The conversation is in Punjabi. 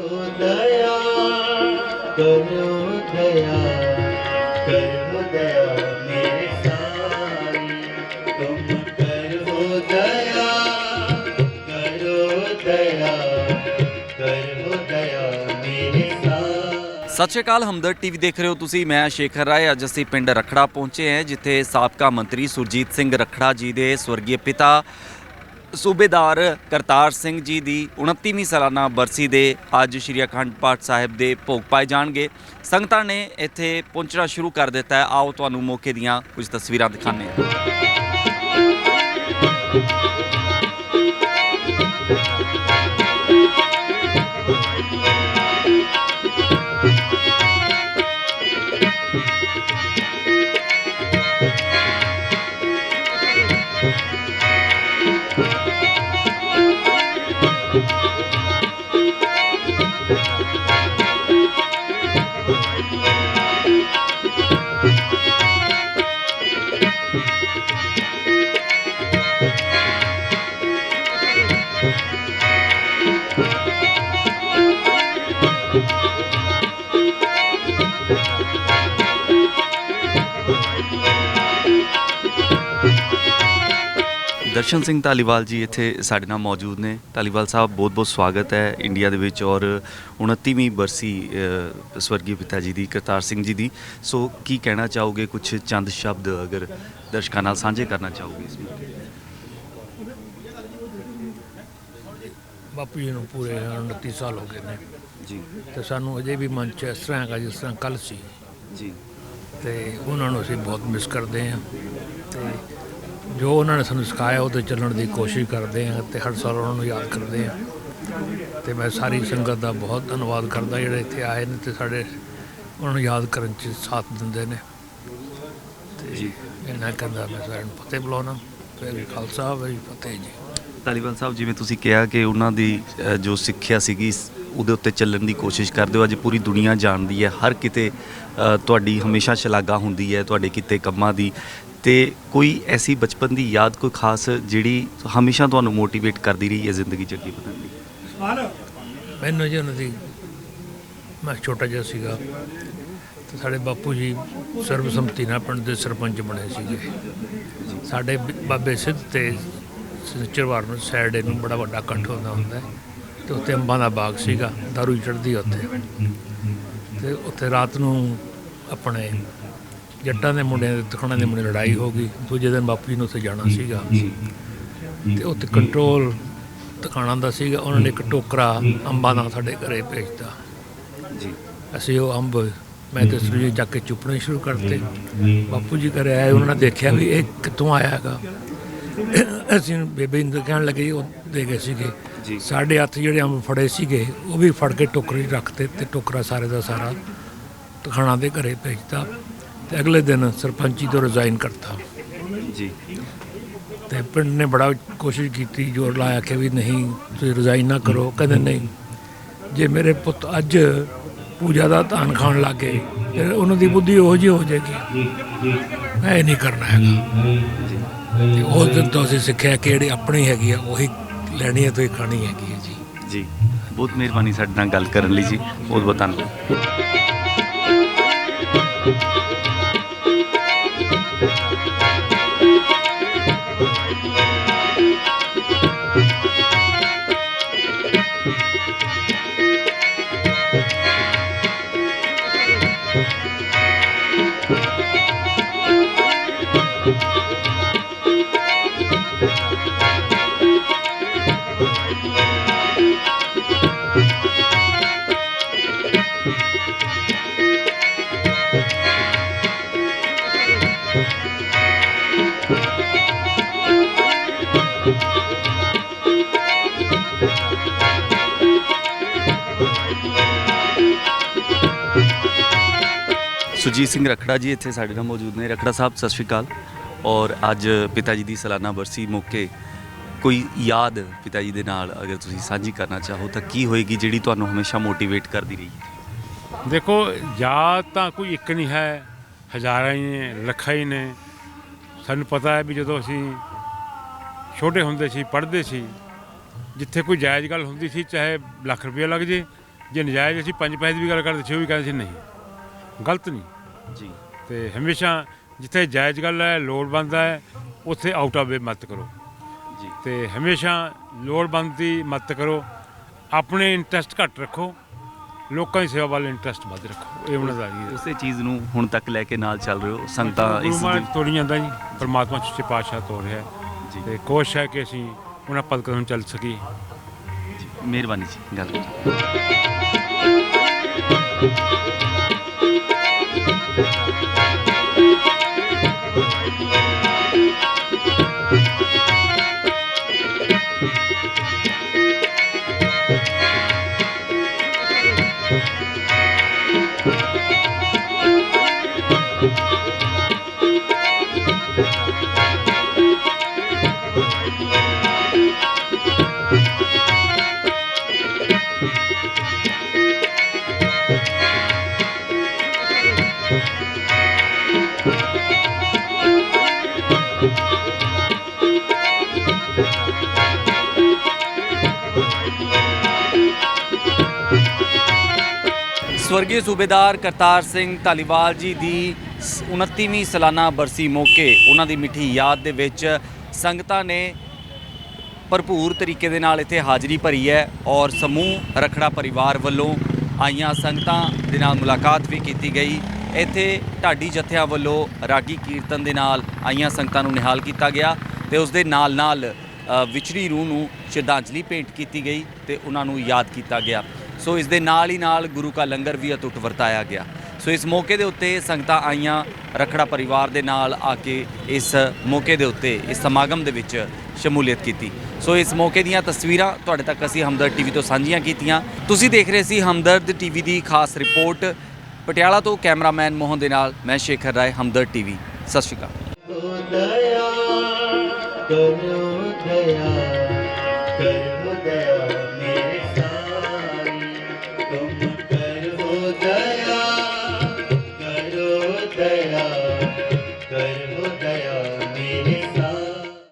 ਕਰੋ ਦਇਆ ਕਰੋ ਦਇਆ ਕਰੋ ਦਇਆ ਮੇਰੇ ਸਾਈ ਤੁਮ ਕਰੋ ਦਇਆ ਕਰੋ ਦਇਆ ਕਰੋ ਦਇਆ ਮੇਰੇ ਸਤਿ ਸ਼੍ਰੀ ਅਕਾਲ ਹਮਦਰ ਟੀਵੀ ਦੇਖ ਰਹੇ ਹੋ ਤੁਸੀਂ, ਮੈਂ ਸ਼ੇਖਰ ਰਾਏ। ਅੱਜ ਅਸੀਂ ਪਿੰਡ ਰਖੜਾ ਪਹੁੰਚੇ ਹਾਂ, ਜਿੱਥੇ ਸਾਬਕਾ ਮੰਤਰੀ ਸੁਰਜੀਤ ਸਿੰਘ ਰਖੜਾ ਜੀ ਦੇ ਸਵਰਗੀ ਪਿਤਾ ਸੂਬੇਦਾਰ ਕਰਤਾਰ ਸਿੰਘ ਜੀ ਦੀ 29ਵੀਂ ਸਾਲਾਨਾ ਬਰਸੀ ਦੇ ਅੱਜ ਸ਼੍ਰੀ ਅਖੰਡ ਪਾਠ ਸਾਹਿਬ ਦੇ ਭੋਗ ਪਾਏ ਜਾਣਗੇ। ਸੰਗਤਾਂ ਨੇ ਇੱਥੇ ਪਹੁੰਚਣਾ ਸ਼ੁਰੂ ਕਰ ਦਿੱਤਾ ਹੈ। ਆਓ ਤੁਹਾਨੂੰ ਮੌਕੇ ਦੀਆਂ ਕੁਝ ਤਸਵੀਰਾਂ ਦਿਖਾਉਂਦੇ ਦਰਸ਼ਨ ਸਿੰਘ ਧਾਲੀਵਾਲ ਜੀ ਇੱਥੇ ਸਾਡੇ ਨਾਲ ਮੌਜੂਦ ਨੇ। ਧਾਲੀਵਾਲ ਸਾਹਿਬ ਬਹੁਤ-ਬਹੁਤ ਸਵਾਗਤ ਹੈ ਇੰਡੀਆ ਦੇ ਵਿੱਚ ਔਰ 29ਵੀਂ ਬਰਸੀ ਸਵਰਗੀ ਪਿਤਾ ਜੀ ਦੀ ਕਰਤਾਰ ਸਿੰਘ ਜੀ ਦੀ। ਸੋ ਕੀ ਕਹਿਣਾ ਚਾਹੋਗੇ? ਕੁਝ ਚੰਦ ਸ਼ਬਦ ਅਗਰ ਦਰਸ਼ਕਾਂ ਨਾਲ ਸਾਂਝੇ ਕਰਨਾ ਚਾਹੋਗੇ ਇਸ ਮੌਕੇ? ਬਾਪੂ ਜੀ ਨੂੰ ਪੂਰੇ 29 ਸਾਲ ਹੋ ਗਏ ਨੇ। ਜੀ। ਤੇ ਸਾਨੂੰ ਅਜੇ ਵੀ ਮਨ ਚ ਇਸ ਤਰ੍ਹਾਂ ਹੈਗਾ ਜਿਸ ਤਰ੍ਹਾਂ ਕੱਲ ਸੀ। ਜੀ। ਤੇ ਉਹਨਾਂ ਨੂੰ ਅਸੀਂ ਬਹੁਤ ਮਿਸ ਕਰਦੇ ਹਾਂ। ਤੇ ਜੋ ਉਹਨਾਂ ਨੇ ਸਾਨੂੰ ਸਿਖਾਇਆ ਉਹਦੇ ਚੱਲਣ ਦੀ ਕੋਸ਼ਿਸ਼ ਕਰਦੇ ਹਾਂ ਤੇ ਹਰ ਸਾਲ ਉਹਨਾਂ ਨੂੰ ਯਾਦ ਕਰਦੇ ਹਾਂ। ਤੇ ਮੈਂ ਸਾਰੀ ਸੰਗਤ ਦਾ ਬਹੁਤ ਧੰਨਵਾਦ ਕਰਦਾ ਜਿਹੜੇ ਇੱਥੇ ਆਏ ਨੇ ਤੇ ਸਾਡੇ ਉਹਨਾਂ ਨੂੰ ਯਾਦ ਕਰਨ ਚ ਸਾਥ ਦਿੰਦੇ ਨੇ। ਤੇ ਜੀ। ਇਹਨਾਂ ਕਹਿੰਦਾ ਮੈਂ ਸਾਰਿਆਂ ਨੂੰ ਫਤਿਹ ਬੁਲਾਉਣਾ। ਫਿਰ ਖਾਲਸਾ ਵੀ ਫਤਿਹ ਜੀ। ਧਾਲੀਵਾਲ ਸਾਹਿਬ ਜਿਵੇਂ ਤੁਸੀਂ ਕਿਹਾ ਕਿ ਉਹਨਾਂ ਦੀ ਜੋ ਸਿੱਖਿਆ ਸੀਗੀ ਉਹਦੇ ਉੱਤੇ ਚੱਲਣ ਦੀ ਕੋਸ਼ਿਸ਼ ਕਰਦੇ ਹੋ ਅੱਜ ਪੂਰੀ ਦੁਨੀਆ ਜਾਣਦੀ ਹੈ। ਹਰ ਕਿਤੇ ਤੁਹਾਡੀ ਹਮੇਸ਼ਾ ਸ਼ਲਾਘਾ ਹੁੰਦੀ ਹੈ ਤੁਹਾਡੇ ਕਿਤੇ ਕੰਮਾਂ ਦੀ। ਤੇ ਕੋਈ ਐਸੀ ਬਚਪਨ ਦੀ ਯਾਦ ਕੋਈ ਖਾਸ ਜਿਹੜੀ ਹਮੇਸ਼ਾ ਤੁਹਾਨੂੰ ਮੋਟੀਵੇਟ ਕਰਦੀ ਰਹੀ ਹੈ ਜ਼ਿੰਦਗੀ ਚ ਅੱਗੇ ਵਧਣ ਲਈ? ਮੈਨੂੰ ਜੀ ਉਹਨਾਂ ਦੀ ਮੈਂ ਛੋਟਾ ਜਿਹਾ ਸੀਗਾ ਤੇ ਸਾਡੇ ਬਾਪੂ ਜੀ ਸਰਬਸੰਮਤੀ ਨਾਲ ਪਿੰਡ ਦੇ ਸਰਪੰਚ ਬਣੇ ਸੀਗੇ। ਸਾਡੇ ਬਾਬੇ ਸਿੱਧ ਤੇ ਸਨਿਚਰਵਾਰ ਨੂੰ ਸੈਟਰਡੇ ਨੂੰ ਬੜਾ ਵੱਡਾ ਇਕੱਠ ਹੁੰਦਾ ਹੁੰਦਾ ਤੇ ਉੱਥੇ ਅੰਬਾਂ ਦਾ ਬਾਗ ਸੀਗਾ ਦਾਰੂ ਚੜਦੀ ਉੱਥੇ। ਤੇ ਉੱਥੇ ਰਾਤ ਨੂੰ ਆਪਣੇ ਜੱਟਾਂ ਦੇ ਮੁੰਡਿਆਂ ਦੇ ਤਖਣਾ ਦੇ ਮੁੰਡੇ ਲੜਾਈ ਹੋ ਗਈ। ਦੂਜੇ ਦਿਨ ਬਾਪੂ ਜੀ ਨੂੰ ਉੱਥੇ ਜਾਣਾ ਸੀਗਾ। ਤੇ ਉੱਥੇ ਕੰਟਰੋਲ ਟਿਕਾਣਾ ਦਾ ਸੀਗਾ। ਉਹਨਾਂ ਨੇ ਇੱਕ ਟੋਕਰਾ ਅੰਬਾਂ ਦਾ ਸਾਡੇ ਘਰੇ ਭੇਜਤਾ। ਜੀ। ਅਸੀਂ ਉਹ ਅੰਬ ਮੈਂ ਤੇ ਸੁਰਜੀ ਚੱਕ ਕੇ ਚੁੱਪਣੇ ਸ਼ੁਰੂ ਕਰਤੇ। ਬਾਪੂ ਜੀ ਘਰੇ ਆਏ ਉਹਨਾਂ ਨੇ ਦੇਖਿਆ ਵੀ ਇਹ ਕਿੱਥੋਂ ਆਇਆ ਹੈਗਾ। ਅਸੀਂ ਬੇਬੇ ਨੂੰ ਕਹਿਣ ਲੱਗੇ ਉਹ ਦੇ ਗਏ ਸੀਗੇ। ਸਾਡੇ ਹੱਥ ਜਿਹੜੇ ਅੰਬ ਫੜੇ ਸੀਗੇ ਉਹ ਵੀ ਫੜ ਕੇ ਟੋਕਰੀ ਰੱਖਤੇ ਤੇ ਟੋਕਰਾ ਸਾਰੇ ਦਾ ਸਾਰਾ ਟਿਕਾਣਾ ਦੇ ਘਰੇ ਭੇਜਤਾ। ਤੇ ਅਗਲੇ ਦਿਨ ਸਰਪੰਚੀ ਤੋਂ ਰਿਜ਼ਾਈਨ ਕਰਤਾ। ਜੀ। ਤੇ ਪਿੰਡ ਨੇ ਬੜਾ ਕੋਸ਼ਿਸ਼ ਕੀਤੀ ਜ਼ੋਰ ਲਾਇਆ ਕਿ ਵੀ ਨਹੀਂ ਤੁਸੀਂ ਰਿਜ਼ਾਈਨ ਨਾ ਕਰੋ। ਕਹਿੰਦੇ ਨਹੀਂ ਜੇ ਮੇਰੇ ਪੁੱਤ ਅੱਜ ਪੂਜਾ ਦਾ ਧਾਨ ਖਾਣ ਲੱਗੇ ਫਿਰ ਉਹਨਾਂ ਦੀ ਬੁੱਧੀ ਉਹੋ ਜਿਹੀ ਹੋ ਜਾਏਗੀ। ਮੈਂ ਇਹ ਨਹੀਂ ਕਰਨਾ ਹੈਗਾ। ਉਸ ਦਿਨ ਤੋਂ ਅਸੀਂ ਸਿੱਖਿਆ ਕਿ ਜਿਹੜੀ ਆਪਣੀ ਹੈਗੀ ਆ ਉਹੀ ਲੈਣੀ ਹੈ ਤੇ ਖਾਣੀ ਹੈਗੀ ਹੈ ਜੀ। ਜੀ। ਬਹੁਤ ਮਿਹਰਬਾਨੀ ਸਾਡੇ ਨਾਲ ਗੱਲ ਕਰਨ ਲਈ ਜੀ। ਬਹੁਤ ਬਹੁਤ ਧੰਨਵਾਦ। ਸੁਜੀਤ ਸਿੰਘ ਰਖੜਾ ਜੀ ਇੱਥੇ ਸਾਡੇ ਨਾਲ ਮੌਜੂਦ ਨੇ। ਰਖੜਾ ਸਾਹਿਬ, ਸਤਿ ਸ਼੍ਰੀ ਅਕਾਲ। ਔਰ ਅੱਜ ਪਿਤਾ ਜੀ ਦੀ ਸਾਲਾਨਾ ਬਰਸੀ ਮੌਕੇ ਕੋਈ ਯਾਦ ਪਿਤਾ ਜੀ ਦੇ ਨਾਲ ਅਗਰ ਤੁਸੀਂ ਸਾਂਝੀ ਕਰਨਾ ਚਾਹੋ ਤਾਂ ਕੀ ਹੋਏਗੀ ਜਿਹੜੀ ਤੁਹਾਨੂੰ ਹਮੇਸ਼ਾ ਮੋਟੀਵੇਟ ਕਰਦੀ ਰਹੀ? ਦੇਖੋ, ਯਾਦ ਤਾਂ ਕੋਈ ਇੱਕ ਨਹੀਂ ਹੈ। ਹਜ਼ਾਰਾਂ ਹੀ ਨੇ, ਲੱਖਾਂ ਹੀ ਨੇ। ਸਾਨੂੰ ਪਤਾ ਹੈ ਵੀ ਜਦੋਂ ਅਸੀਂ ਛੋਟੇ ਹੁੰਦੇ ਸੀ, ਪੜ੍ਹਦੇ ਸੀ, ਜਿੱਥੇ ਕੋਈ ਜਾਇਜ਼ ਗੱਲ ਹੁੰਦੀ ਸੀ, ਚਾਹੇ ਲੱਖ ਰੁਪਏ ਲੱਗ ਜੇ ਜੇ ਨਜਾਇਜ਼ ਅਸੀਂ ਪੰਜ ਪੈਸੇ ਦੀ ਵੀ ਗੱਲ ਕਰਦੇ ਸੀ, ਉਹ ਵੀ ਕਹਿੰਦੇ ਸੀ ਨਹੀਂ। ਗਲਤ ਨਹੀਂ। ਜੀ। ਤੇ ਹਮੇਸ਼ਾ ਜਿੱਥੇ ਜਾਇਜ਼ ਗੱਲ ਹੈ ਲੋੜਵੰਦ ਹੈ ਉੱਥੇ ਆਊਟ ਆਫ ਵੇ ਮਤ ਕਰੋ। ਜੀ। ਤੇ ਹਮੇਸ਼ਾ ਲੋੜਵੰਦ ਦੀ ਮਦਦ ਕਰੋ। ਆਪਣੇ ਇੰਟਰਸਟ ਘੱਟ ਰੱਖੋ। ਲੋਕਾਂ ਦੀ ਸੇਵਾ ਵੱਲ ਇੰਟਰਸਟ ਵੱਧ ਰੱਖੋ। ਇਹ ਉਹਨਾਂ ਦਾ ਜੀ ਉਸੇ ਚੀਜ਼ ਨੂੰ ਹੁਣ ਤੱਕ ਲੈ ਕੇ ਨਾਲ ਚੱਲ ਰਹੇ ਹੋ। ਗੁਰੂ ਇਸ ਮਹਾਰਾਜ ਤੋੜੀ ਜਾਂਦਾ ਜੀ ਪਰਮਾਤਮਾ ਸੱਚੇ ਪਾਤਸ਼ਾਹ ਤੋੜ ਰਿਹਾ ਜੀ। ਤੇ ਕੋਸ਼ਿਸ਼ ਹੈ ਕਿ ਅਸੀਂ ਉਹਨਾਂ ਪਦ ਕਦਮ ਚੱਲ ਸਕੀਏ। ਮਿਹਰਬਾਨੀ ਜੀ। ਗੱਲ ਕੀਤੀ। ਸਵਰਗੀ ਸੂਬੇਦਾਰ ਕਰਤਾਰ ਸਿੰਘ ਧਾਲੀਵਾਲ ਜੀ ਦੀ ਸ- 29ਵੀਂ ਸਾਲਾਨਾ ਬਰਸੀ ਮੌਕੇ ਉਹਨਾਂ ਦੀ ਮਿੱਠੀ ਯਾਦ ਦੇ ਵਿੱਚ ਸੰਗਤਾਂ ਨੇ ਭਰਪੂਰ ਤਰੀਕੇ ਦੇ ਨਾਲ ਇੱਥੇ ਹਾਜ਼ਰੀ ਭਰੀ ਹੈ ਔਰ ਸਮੂਹ ਰਖੜਾ ਪਰਿਵਾਰ ਵੱਲੋਂ ਆਈਆਂ ਸੰਗਤਾਂ ਦੇ ਨਾਲ ਮੁਲਾਕਾਤ ਵੀ ਕੀਤੀ ਗਈ। ਇੱਥੇ ਢਾਡੀ ਜਥਿਆਂ ਵੱਲੋਂ ਰਾਗੀ ਕੀਰਤਨ ਦੇ ਨਾਲ ਆਈਆਂ ਸੰਗਤਾਂ ਨੂੰ ਨਿਹਾਲ ਕੀਤਾ ਗਿਆ ਤੇ ਉਸ ਦੇ ਨਾਲ ਨਾਲ ਅ, ਵਿਛੜੀ ਰੂਹ ਨੂੰ ਸ਼ਰਧਾਂਜਲੀ ਭੇਂਟ ਕੀਤੀ ਗਈ ਤੇ ਉਹਨਾਂ ਨੂੰ ਯਾਦ ਕੀਤਾ ਗਿਆ। ਸੋ ਇਸ ਦੇ ਨਾਲ ਹੀ ਨਾਲ ਗੁਰੂ ਕਾ ਲੰਗਰ ਵੀ ਅਟੁੱਟ ਵਰਤਾਇਆ ਗਿਆ। ਸੋ ਇਸ ਮੌਕੇ ਦੇ ਉੱਤੇ ਸੰਗਤਾਂ ਆਈਆਂ ਰਖੜਾ ਪਰਿਵਾਰ ਦੇ ਨਾਲ ਆ ਕੇ ਇਸ ਮੌਕੇ ਦੇ ਉੱਤੇ ਇਸ ਸਮਾਗਮ ਦੇ ਵਿੱਚ ਸ਼ਮੂਲੀਅਤ ਕੀਤੀ। ਸੋ ਇਸ ਮੌਕੇ ਦੀਆਂ ਤਸਵੀਰਾਂ ਤੁਹਾਡੇ ਤੱਕ ਅਸੀਂ ਹਮਦਰਦ ਟੀਵੀ ਤੋਂ ਸਾਂਝੀਆਂ ਕੀਤੀਆਂ। ਤੁਸੀਂ ਦੇਖ ਰਹੇ ਸੀ ਹਮਦਰਦ ਟੀਵੀ ਦੀ ਖਾਸ ਰਿਪੋਰਟ। ਪਟਿਆਲਾ ਤੋਂ ਕੈਮਰਾਮੈਨ ਮੋਹਨ ਦੇ ਨਾਲ ਮੈਂ ਸ਼ੇਖਰ ਰਾਏ ਹਮਦਰਦ ਟੀਵੀ। ਸਤਿ ਸ਼੍ਰੀ ਅਕਾਲ। ਦਇਆ ਕਰੋ ਦਇਆ ਕਰੋ ਦਇਆ